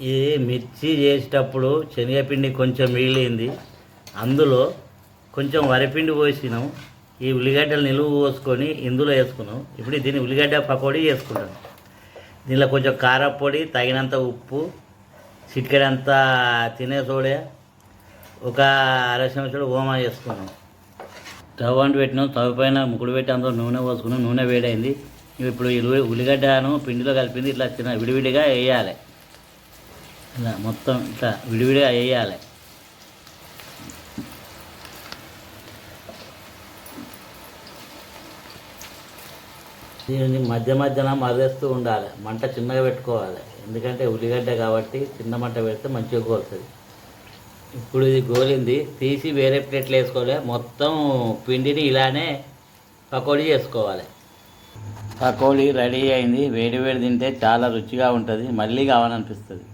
ఇది మిర్చి చేసేటప్పుడు శనగపిండి కొంచెం మిగిలింది. అందులో కొంచెం వరిపిండి పోసినాం. ఈ ఉల్లిగడ్డలు నిలువ పోసుకొని ఇందులో వేసుకున్నాం. ఇప్పుడు దీన్ని ఉల్లిగడ్డ పకోడీ చేసుకుంటాం. దీనిలో కొంచెం కారపొడి తగినంత ఉప్పు చిటికెడంత తినే సోడే ఒక అర చెంచాడు ఓమా చేసుకున్నాం తవ్వ అంటు పెట్టినాం. తవ్వ పైన ముకుడు పెట్టి అందులో నూనె పోసుకున్నాం. నూనె వేడైంది. ఇప్పుడు ఉల్లిగడ్డను పిండిలో కలిపింది. ఇట్లా చిన్న విడివిడిగా వేయాలి. ఇలా మొత్తం ఇట్లా విడివిడిగా వేయాలి. దీనిని మధ్య మధ్యన మరేస్తూ ఉండాలి. మంట చిన్నగా పెట్టుకోవాలి. ఎందుకంటే ఉల్లిగడ్డ కాబట్టి చిన్న మంట పెడితే మంచిగా కోలుతుంది. ఇప్పుడు ఇది గోలింది. తీసి వేరే ప్లేట్లు వేసుకోవాలి. మొత్తం పిండిని ఇలానే పకోడీ చేసుకోవాలి. పకోడీ రెడీ అయింది. వేడి వేడి తింటే చాలా రుచిగా ఉంటుంది. మళ్ళీ కావాలనిపిస్తుంది.